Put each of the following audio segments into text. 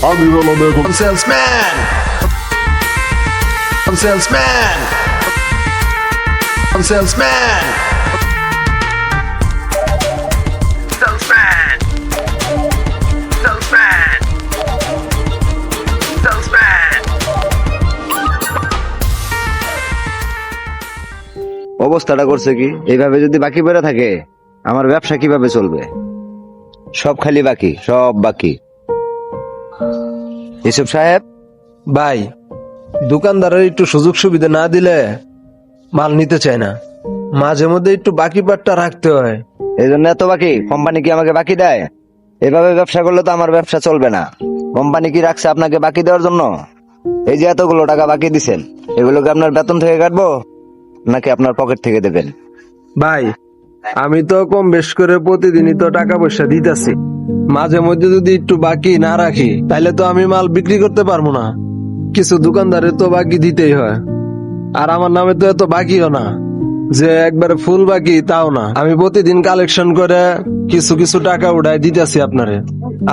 আমি হলাম এখন I'm salesman. I'm salesman. I'm salesman. Salesman. Salesman. Salesman. অবস্থাটা করছে কি এইভাবে যদি বাকি বেড়ে থাকে আমার ব্যবসা কীভাবে চলবে সব খালি বাকি সব বাকি এসব সাহেব ভাই দোকানদারের একটু সুযোগ সুবিধা না দিলে মাল নিতে চায় না। মাঝে মধ্যে একটু বাকি পাটটা রাখতে হয়। এই জন্য এত বাকি? কোম্পানি কি আমাকে বাকি দেয়? এভাবে ব্যবসা করলে তো আমার ব্যবসা চলবে না। কোম্পানি কি রাখছে আপনাকে বাকি দেওয়ার জন্য? এই যে এতগুলো টাকা বাকি দিছেন এগুলোকে আপনার বেতন থেকে কাটবো নাকি আপনার পকেট থেকে দেবেন? ভাই আমি তো কম বেশ করে প্রতিদিনই তো টাকা পয়সা দিতেছি। মাঝে মধ্যে যদি একটু বাকি না রাখি তাহলে তো আমি মাল বিক্রি করতে পারব না। কিছু দোকানদারের তো বাকি দিতেই হয়। আর আমার নামে তো এত বাকিও না, যে একবার ফুল বাকি তাও না। আমি প্রতিদিন কালেকশন করে কিছু কিছু টাকা উঠাই দিতেছি আপনারে।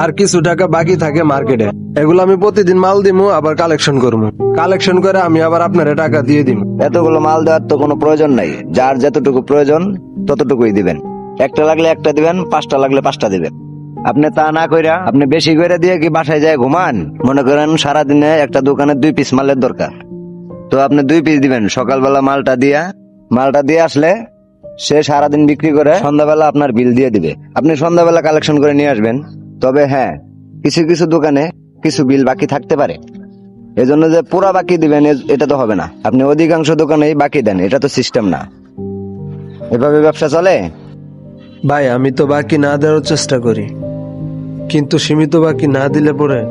আর কিছু টাকা বাকি থাকে মার্কেটে। এগুলো আমি প্রতিদিন মাল দিমু, আবার কালেকশন করব কালেকশন করে আমি আবার আপনারে টাকা দিয়ে দিব এতগুলো মাল দেওয়ার তো কোনো প্রয়োজন নাই। যার যতটুকু প্রয়োজন, ততটুকুই দিবেন। একটা লাগলে একটা দিবেন, পাঁচটা লাগলে পাঁচটা দিবেন। আপনি তা না কইরা আপনি বেশি কইরা দিয়ে কি বাসায় যায় ঘুমান? মনে করেন সারাদিনে একটা দোকানে দুই পিস মালের দরকার। তো আপনি দুই পিস দিবেন। সকালবেলা মালটা দিয়া, মালটা দিয়ে আসলে সে সারাদিন বিক্রি করে সন্ধ্যাবেলা আপনার বিল দিয়ে দিবে। আপনি সন্ধ্যাবেলা কালেকশন করে নিয়ে আসবেন। তবে হ্যাঁ কিছু কিছু দোকানে কিছু বিল বাকি থাকতে পারে। এজন্য যে পুরা বাকি দিবেন এটা তো হবে না। আপনি অধিকাংশ দোকানেই বাকি দেন এটা তো সিস্টেম না। এভাবে ব্যবসা চলে? ভাই আমি তো বাকি না দেওয়ার চেষ্টা করি। কিন্তু সীমিত বাকি না দিলে পরে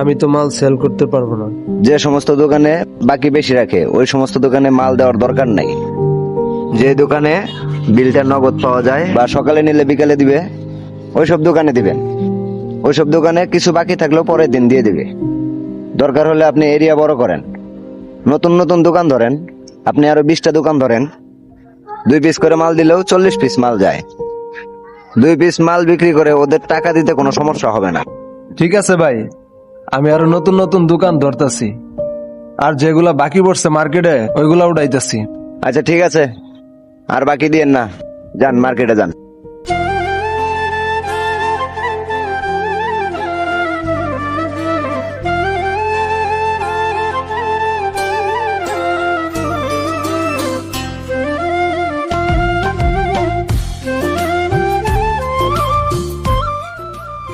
আমি তো মাল সেল করতে পারব না। যে সমস্ত দোকানে বাকি বেশি রাখে ওই সমস্ত দোকানে মাল দেওয়ার দরকার নাই। যে দোকানে বিলটা নগদ পাওয়া যায় বা সকালে নিলে বিকালে দিবে ওইসব দোকানে দিবেন। ওইসব দোকানে কিছু বাকি থাকলেও পরের দিন দিয়ে দিবে। দরকার হলে আপনি এরিয়া বড় করেন। নতুন নতুন দোকান ধরেন আপনি আরও বিশটা দোকান ধরেন। দুই পিস করে মাল দিলেও চল্লিশ পিস মাল যায়। দুই পিস মাল বিক্রি করে ওদের টাকা দিতে কোনো সমস্যা হবে না। ঠিক আছে ভাই আমি আরও নতুন নতুন দোকান ধরতাছি। আর যেগুলা বাকি পড়ছে মার্কেটে ওইগুলা উঠাইতেছি। আচ্ছা ঠিক আছে। আর বাকি দিয়েন না। যান মার্কেটে যান।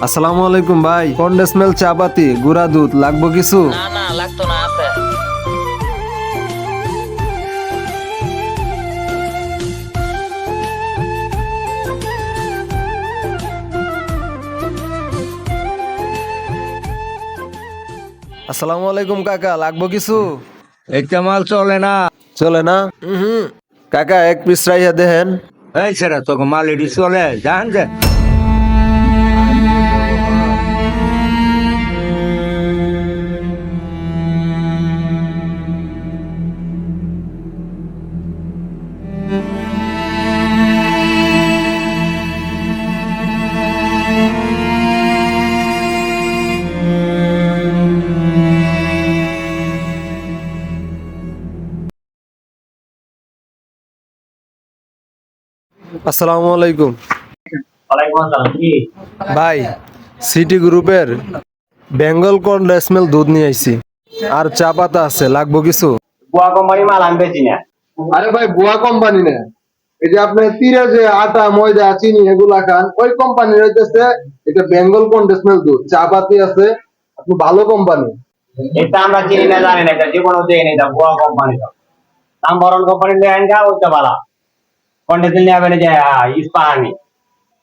আসসালামু আলাইকুম ভাই। কন্ডেসমেল চা পাতি? গুড়া দুধ লাগবো কিছু? না না লাগতো না আছে। আসসালামু আলাইকুম কাকা লাগবো কিছু? একটা মাল চলে না। চলে না? হুম কাকা এক পিস রাইয়া দেখেন এই সেরা তোকে মাল এটি চলে জান যে। আসসালামু আলাইকুম। ভাই সিটি গ্রুপের বেঙ্গল কন্ডেসমেল দুধ নিয়ে আইছি। আর চা পাতা আছে লাগবো কিছু? বুয়া কোম্পানি মাল আমি বেচি না। আরে ভাই বুয়া কোম্পানি না। এই যে আপনি তীরে যে আটা ময়দা চিনি এগুলা খান ওই কোম্পানির হইতেছে এটা বেঙ্গল কন্ডেসমেল দুধ। চা পাতি আছে আপনি ভালো কোম্পানি। এটা আমরা চিনি না জানি না এটা জীবনও দেয়নি এটা বুয়া কোম্পানি দাম বরণ কোম্পানি নিয়ে আইন ওইটা ভালো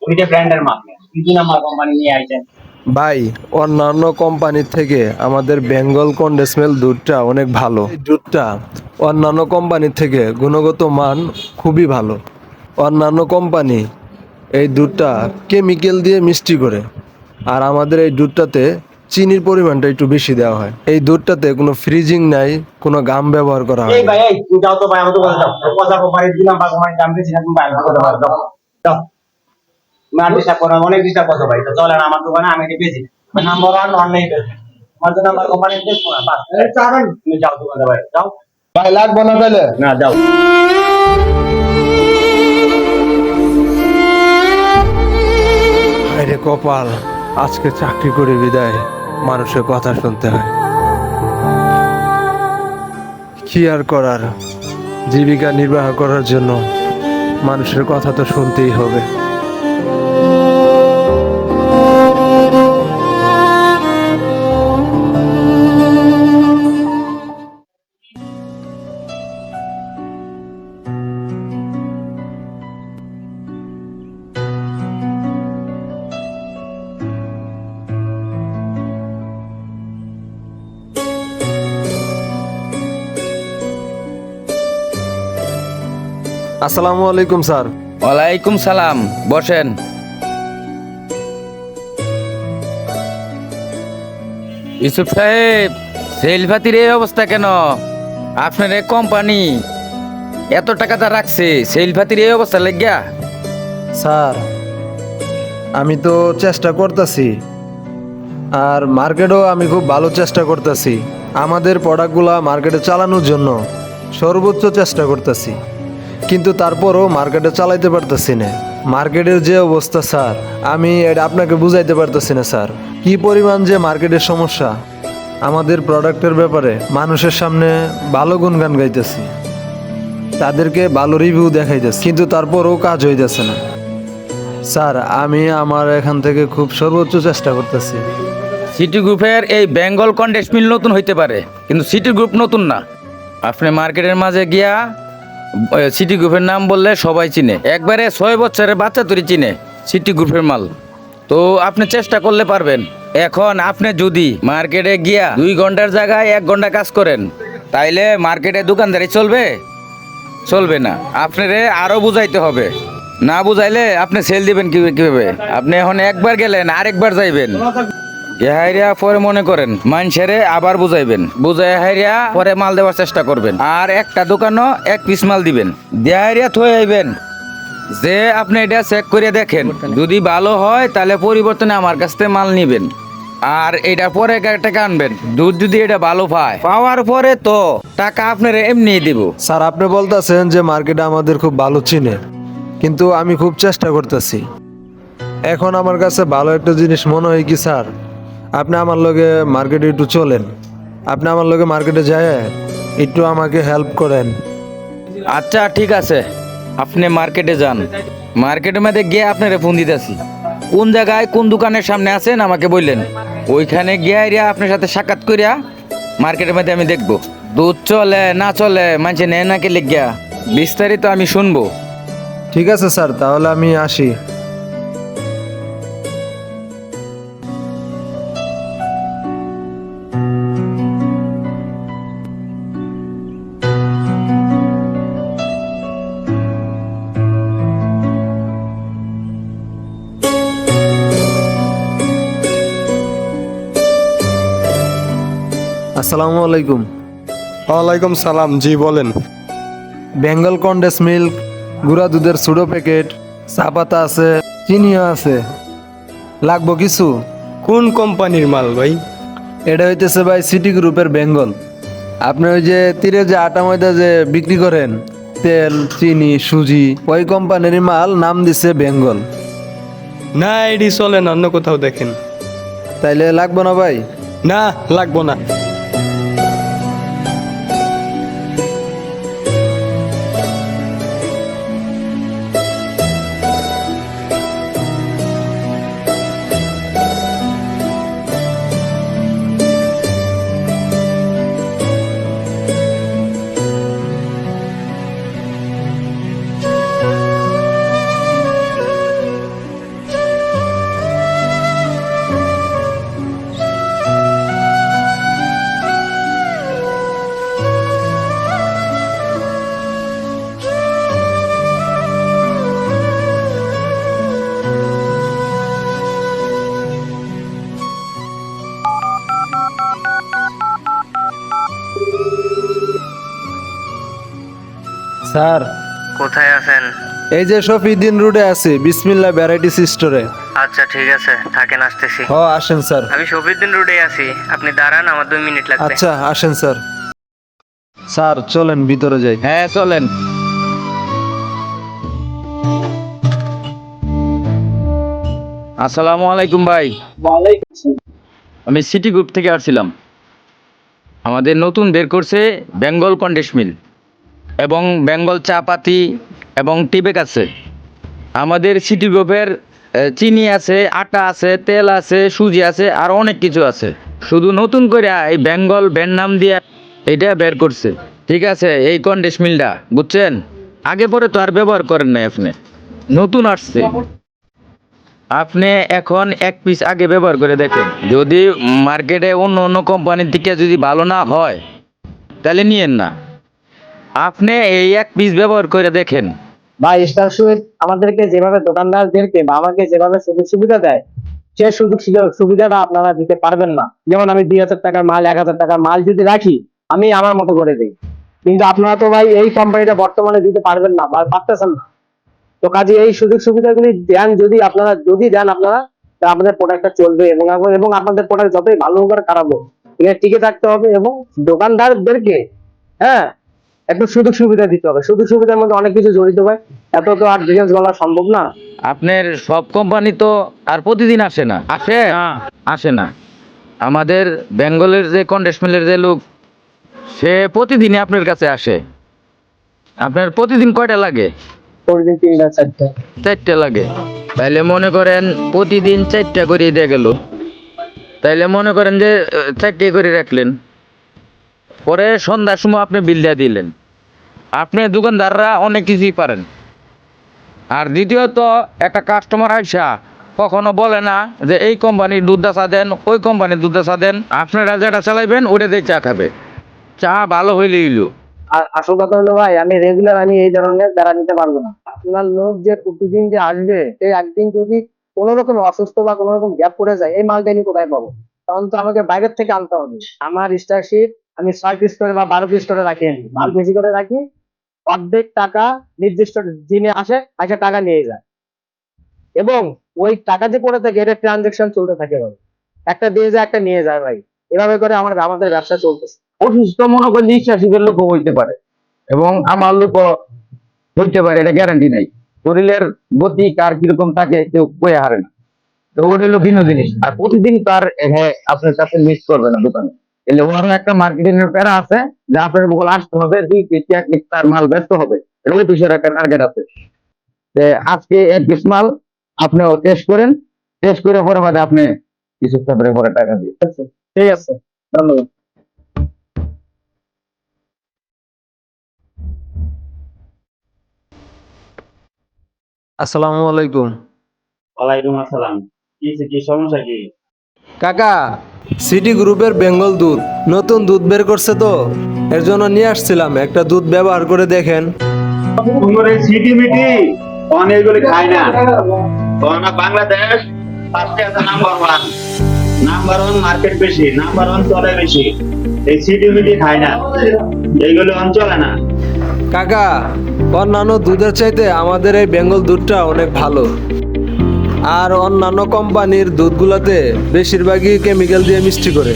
ওইটা ব্র্যান্ডের মাল কিছু নাম্বার কোম্পানি নিয়ে ভাই, অন্যান্য কোম্পানির থেকে আমাদের বেঙ্গল কন্ডেসমেল দুধটা অনেক ভালো। দুধটা অন্যান্য কোম্পানির থেকে গুণগত মান খুবই ভালো। অন্যান্য কোম্পানি এই দুধটা কেমিক্যাল দিয়ে মিষ্টি করে। আর আমাদের এই দুধটাতে চিনির পরিমাণটা একটু বেশি দেওয়া হয়। এই দুধটাতে কোনো ফ্রিজিং নাই কোনো গাম ব্যবহার করা হয় অনেক ডিস্টার্ব ভাই তো চলেন আমার দোকানে আমি বেশি নাম্বার নেই আমার নাম্বার কোম্পানি যাও দোকানে ভাই যাও। ভাই লাগবো না তাহলে? না যাও। আরে কপাল আজকে চাকরি করে বিদায়। মানুষের কথা শুনতে হয়। কি আর করার? জীবিকা নির্বাহ করার জন্য মানুষের কথা তো শুনতেই হবে। আসসালামু আলাইকুম স্যার। ওয়ালাইকুম সালাম বসেন। ইউসুফ সাহেব সেলফাতির এই অবস্থা কেন? আপনার এই কোম্পানি এত টাকা তা রাখছে সেলফাতির এই অবস্থা লেগিয়া? স্যার আমি তো চেষ্টা করতেছি। আর মার্কেটও আমি খুব ভালো চেষ্টা করতেছি। আমাদের প্রোডাক্টগুলা মার্কেটে চালানোর জন্য সর্বোচ্চ চেষ্টা করতেছি। কিন্তু তারপরও মার্কেটে চালাইতে পারতেছি না। মার্কেটের যে অবস্থা, স্যার, আমি এটা আপনাকে বুঝাইতে পারতেছি না, স্যার। কি পরিমাণ যে মার্কেটের সমস্যা? আমাদের প্রোডাক্টের ব্যাপারে মানুষের সামনে ভালো গুণগান গাইতেছি। তাদেরকে ভালো রিভিউ দেখাইতেছে, কিন্তু তারপরও কাজ হইতেছে না। স্যার, আমি আমার এখান থেকে খুব সর্বোচ্চ চেষ্টা করতেছি। সিটি গ্রুপের এই বেঙ্গল কন্ডেক্স মিল নতুন হইতে পারে, কিন্তু সিটি গ্রুপ নতুন না। আপনি মার্কেটের মাঝে গিয়া সিটি গ্রুপের নাম বললে সবাই চিনে। একবারে ছয় বছরের বাচ্চা তৈরি চিনে সিটি গ্রুপের মাল। তো আপনি চেষ্টা করলে পারবেন। এখন আপনি যদি মার্কেটে গিয়া দুই ঘণ্টার জায়গায় এক ঘণ্টা কাজ করেন, তাইলে মার্কেটে দোকানদারি চলবে? চলবে না। আপনারে আরও বুঝাইতে হবে। না বুঝাইলে আপনি সেল দিবেন কীভাবে? আপনি এখন একবার গেলেন, আরেকবার যাইবেন। হাইরিয়া পরে মনে করেন মানুষেরে আবার বুঝাইবেন। বুঝাই হাইরিয়া পরে মাল দেওয়ার চেষ্টা করবেন। আর একটা দোকানও এক পিস মাল দিবেন। দেহাইরিয়া থয়ে আইবেন। যে আপনি এটা চেক করে দেখেন, যদি ভালো হয় তাহলে পরিবর্তনে আমার কাছ থেকে মাল নিবেন। আর এটা পরে টাকা আনবেন, দুধ যদি এটা ভালো পায়। পাওয়ার পরে তো টাকা আপনার এমনি দিব। স্যার, আপনি বলতেছেন যে মার্কেট আমাদের খুব ভালো চিনে, কিন্তু আমি খুব চেষ্টা করতেছি। এখন আমার কাছে ভালো একটা জিনিস মনে হয় কি, স্যার? আপনি আমার লগে মার্কেটে একটু চলেন। আপনি আমার লগে মার্কেটে যায় একটু আমাকে হেল্প করেন। আচ্ছা ঠিক আছে। আপনি মার্কেটে যান। মার্কেটের মধ্যে গিয়ে আপনারে ফোন দিতেছি। কোন জায়গায় কোন দোকানের সামনে আছেন আমাকে বললেন। ওইখানে গিয়ে আপনার সাথে সাক্ষাৎ করিয়া মার্কেটের মধ্যে আমি দেখব। দুধ চলে না চলে মানুষে নেয় নাকি লেগিয়া? বিস্তারিত আমি শুনব। ঠিক আছে স্যার তাহলে আমি আসি। আসসালামু আলাইকুম। ওয়ালাইকুম সালাম জি বলেন। বেঙ্গল কন্ডেস মিল্ক গুঁড়া দুধের সুডো প্যাকেট চা পাতা আছে চিনিও আছে। লাগবো কিছু? কোন কোম্পানির মাল ভাই? এটা হইতেছে ভাই সিটি গ্রুপের বেঙ্গল। আপনি ওই যে তীরে যে আটা ময়দা যে বিক্রি করেন তেল চিনি সুজি ওই কোম্পানির মাল নাম দিছে বেঙ্গল। না এডি চলেন অন্য কোথাও দেখেন। তাইলে লাগবো না ভাই? না লাগবো না। স্যার। কোথায় আছেন? এই যে শফিদ্দিন রোডে আছে বিসমিল্লা ভ্যারাইটিস স্টোরে। আচ্ছা ঠিক আছে থাকেন আসতেছি। হ আসেন স্যার। আমি শফিউদ্দিন রোডে আছি আপনি দাঁড়ান আমার দুই মিনিট লাগবে। আচ্ছা আসেন স্যার। স্যার চলেন ভিতরে যাই। হ্যাঁ চলেন। আসসালামু আলাইকুম ভাই। আমি সিটি গ্রুপ থেকে আসছিলাম। আমাদের নতুন বের করছে বেঙ্গল কন্ডেস মিল এবং বেঙ্গল চা পাতি এবং টিবেক আছে। আমাদের সিটি গ্রুপের চিনি আছে, আটা আছে, তেল আছে, সুজি আছে, আর অনেক কিছু আছে। শুধু নতুন করে এই বেঙ্গল ব্যান্ড নাম দিয়ে এটা বের করছে। ঠিক আছে, এই কন্ডেস মিলটা, বুঝছেন? আগে পরে তো আর ব্যবহার করেন নাই আপনি। নতুন আসছে। আপনি এখন এক পিস আগে ব্যবহার করে দেখেন। যদি মার্কেটে অন্য অন্য কোম্পানির থেকে যদি ভালো না হয়, তাহলে নিয়েন না। আপনি এই এক পিস ব্যবহার করে দেখেন। ভাই, স্টার সুইট আমাদেরকে যেভাবে দোকানদারদেরকে বা আমাকে যেভাবে সুযোগ সুবিধা দেয়, সে সুযোগ সুবিধাটা আপনারা দিতে পারবেন না। যেমন আমি দুই হাজার টাকার মাল, এক হাজার টাকার মাল যদি রাখি, আমি আমার মতো করে দিই। কিন্তু আপনারা তো ভাই, এই কোম্পানিটা বর্তমানে দিতে পারবেন না বা পারতেছেন না। তো কাজে এই সুযোগ সুবিধাগুলি দেন যদি আপনারা, যদি দেন আপনারা, তা আমাদের প্রোডাক্টটা চলবে এবং এবং আপনাদের প্রোডাক্ট যতই ভালো হোক আর খারাপ হোক টিকে থাকতে হবে এবং দোকানদারদেরকে হ্যাঁ একটু সুযোগ সুবিধা দিতে হবে। সুযোগ সুবিধার মধ্যে অনেক কিছু জড়িত হয় এত তো আর ডিফেন্স বলা সম্ভব না। আপনার সব কোম্পানি তো আর প্রতিদিন আসে না। আসে? আসে না। আমাদের বেঙ্গলের যে কন্ডেসমেলের যে লোক সে প্রতিদিনই আপনার কাছে আসে। আপনার প্রতিদিন কয়টা লাগে? প্রতিদিন তিনটা চারটা। চারটে লাগে। তাইলে মনে করেন প্রতিদিন চারটা করে দিয়ে গেল। তাইলে মনে করেন যে চারটে করে রাখলেন। পরে সন্ধ্যার সময় আপনি বিল দিয়ে দিলেন। আপনি দোকানদাররা অনেক কিছুই পারেন। আর দ্বিতীয়ত, একটা কাস্টমার আইসা কখনো বলে না যে, এই কোম্পানির দুধ চা দেন, ওই কোম্পানির দুধ চা দেন, আপনারা যেটা চালাইবেন ওটা দিয়ে চা খাবে। চা ভালো হইলে আর আসল কথা হলো, ভাই, আমি রেগুলার আমি এই ধরনের দ্বারা নিতে পারব না। আপনার লোক যে প্রতিদিন যে আসবে সেই একদিন যদি কোনো রকম অসুস্থ বা কোনো রকম গ্যাপ পড়ে যায়, এই মালটা আমি কোথায় পাবো? তখন তো আমাকে বাইরের থেকে আনতে হবে। আমার স্টারশিপ আমি ছয় পিস করে বা বারো পিস করে রাখি। মাল বেশি করে রাখি, অর্ধেক টাকা নির্দিষ্ট দিনে আসে আসে টাকা নিয়ে যায়। এবং ওই টাকা যে পড়ে থাকে, এটা ট্রানজেকশন চলতে থাকে ভাই। একটা দিয়ে যায়, একটা নিয়ে যায় ভাই। এভাবে করে আমার আমাদের ব্যবসা চলতেছে। অসুস্থ মনে করলে নিঃশ্বাসীদের লোক হইতে পারে। এবং আমার লোক হইতে পারে, এটা গ্যারান্টি নাই। শরীরের গতি কার কীরকম থাকে, কেউ কয়ে হারে না। তো ওটা হলো ভিন্ন জিনিস। আর প্রতিদিন তার হ্যাঁ আপনার কাছে মিস করবে না দোকানে। এলে একটা মার্কেটিং এর প্যারা আছে যে আপনার বলে আসতে হবে তার মাল ব্যস্ত হবে। ওই একটা টার্গেট আছে। যে আজকে এক পিস মাল আপনি টেস্ট করেন টেস্ট করে পরে বাদে আপনি কিছু তারপরে পরে টাকা দিয়ে ঠিক আছে ধন্যবাদ। আসসালামু আলাইকুম। ওয়ালাইকুম আসসালাম। কি কি সমস্যা কি? কাকা সিটি গ্রুপের বেঙ্গল দুধ নতুন দুধ বের করছে তো। এর জন্য নিয়ে আসছিলাম একটা দুধ ব্যবহার করে দেখেন। এই সিটি মিটি অনেকগুলি খায় না। বাংলাদেশ ফার্স্টে আছে number one number one market বেশি নাম্বার ওয়ান চলে বেশি। এই সিটি মিটি খায় না। এইগুলো অন চলে না। কাকা অন্যান্য দুধের চাইতে আমাদের এই বেঙ্গল দুধটা অনেক ভালো। আর অন্যান্য কোম্পানির দুধগুলোতে বেশিরভাগই কেমিক্যাল দিয়ে মিষ্টি করে।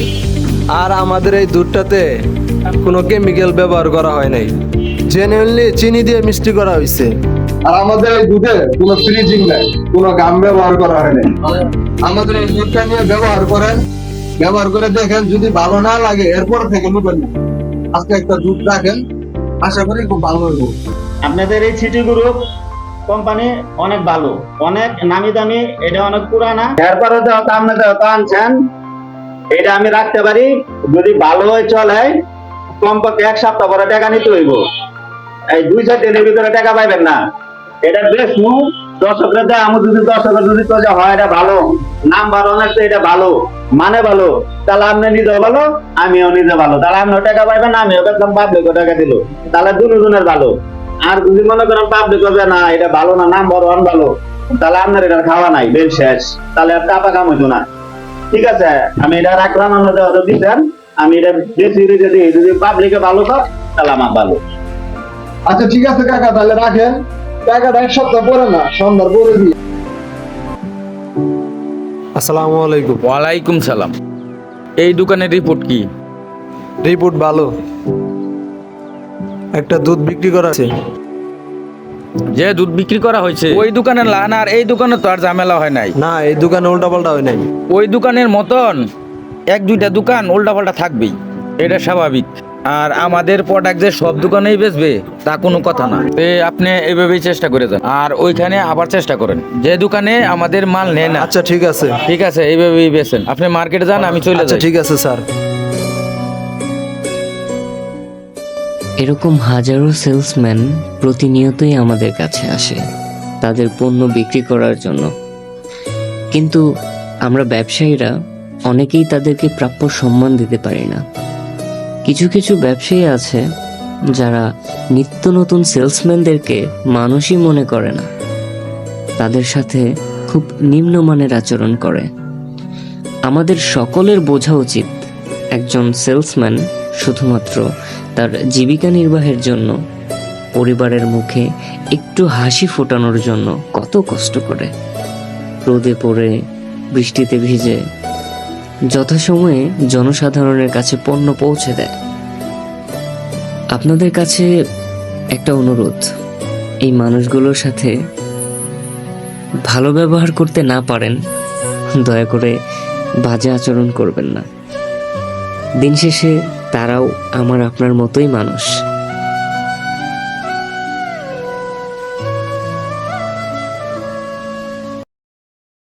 আর আমাদের এই দুধটাতে কোনো কেমিক্যাল ব্যবহার করা হয় নাই। জেনুইনলি চিনি দিয়ে মিষ্টি করা হয়েছে আর আমাদের এই দুধে কোনো ফ্রিজিং নাই কোনো গাম ব্যবহার করা হয় নাই। আমাদের এই দুধটা নিয়ে ব্যবহার করেন ব্যবহার করে দেখেন যদি ভালো না লাগে এরপর থেকে নেবেন না। আজকে একটা দুধ রাখেন আশা করি খুব ভালো হইব। আপনাদের এই সিটি গ্রুপ কোম্পানি অনেক ভালো, অনেক নামি দামি, এটা অনেক পুরানা। এরপরে তো আপনাদের তো আনছেন, এটা আমি রাখতে পারি, যদি ভালো হয়ে চলে, কমপক্ষে এক সপ্তাহ পরে টাকা নিতে হইব। এই দুই চার দিনের ভিতরে টাকা পাইবেন না। এটা বেশ মু দর্শকরা দেয়, আমি যদি দর্শকের যদি তো যে হয়, এটা ভালো। নাম্বার অনেক তো এটা ভালো মানে ভালো। তাহলে আপনি নিজে ভালো, আমিও নিজে ভালো। তাহলে আপনিও টাকা পাইবেন, আমিও একদম পাবলিকও টাকা দিল। তাহলে দুজনের ভালো। আর যদি মনে করেন পাবলিক হবে না এটা ভালো না নাম্বার ওয়ান ভালো তাহলে আপনার এটা খাওয়া নাই বেল শেষ তাহলে আর টাকা কাম হইতো না। ঠিক আছে আমি এটা রাখলাম আমাদের অর্ডার দিচ্ছেন আমি এটা বেশি যদি যদি পাবলিকে ভালো তো তাহলে আমার ভালো। আচ্ছা ঠিক আছে কাকা তাহলে রাখেন। টাকাটা এক সপ্তাহ পরে না সন্ধ্যার পরে দিয়ে। আসসালামু আলাইকুম। ওয়ালাইকুম সালাম। এই দোকানের রিপোর্ট কি? রিপোর্ট ভালো। একটা দুধ বিক্রি করা আছে। যে দুধ বিক্রি করা হয়েছে ওই দোকানের লান আর এই দোকানে তো আর ঝামেলা হয় নাই। না এই দোকানে উল্টা পাল্টা হয় নাই। ওই দোকানের মতন এক দুইটা দোকান উল্টাপাল্টা থাকবেই এটা স্বাভাবিক। আর আমাদের প্রোডাক্ট যে সব দোকানেই বেচবে তা কোনো কথা না। এ আপনি এইভাবেই চেষ্টা করে যান। আর ওইখানে আবার চেষ্টা করেন। যে দোকানে আমাদের মাল নেয় না। আচ্ছা ঠিক আছে। ঠিক আছে এইভাবেই বেচেন। আপনি মার্কেটে যান আমি চলে আচ্ছা যাই। ঠিক আছে স্যার। এরকম হাজারো সেলসম্যান প্রতিনিয়তই আমাদের কাছে আসে, তাদের পণ্য বিক্রি করার জন্য। কিন্তু আমরা ব্যবসায়ীরা অনেকেই তাদেরকে প্রাপ্য সম্মান দিতে পারি না। কিছু কিছু ব্যবসায়ী আছে যারা নিত্য নতুন সেলসম্যানদেরকে মানুষই মনে করে না। তাদের সাথে খুব নিম্নমানের আচরণ করে। আমাদের সকলের বোঝা উচিত একজন সেলসম্যান শুধুমাত্র তার জীবিকা নির্বাহের জন্য, পরিবারের মুখে একটু হাসি ফোটানোর জন্য কত কষ্ট করে। রোদে পড়ে, বৃষ্টিতে ভিজে, যথাসময়ে জনসাধারণের কাছে পণ্য পৌঁছে দেয়। আপনাদের কাছে একটা অনুরোধ, এই মানুষগুলোর সাথে ভালো ব্যবহার করতে না পারেন, দয়া করে বাজে আচরণ করবেন না। দিন শেষে তারাও আমার আপনার মতোই মানুষ।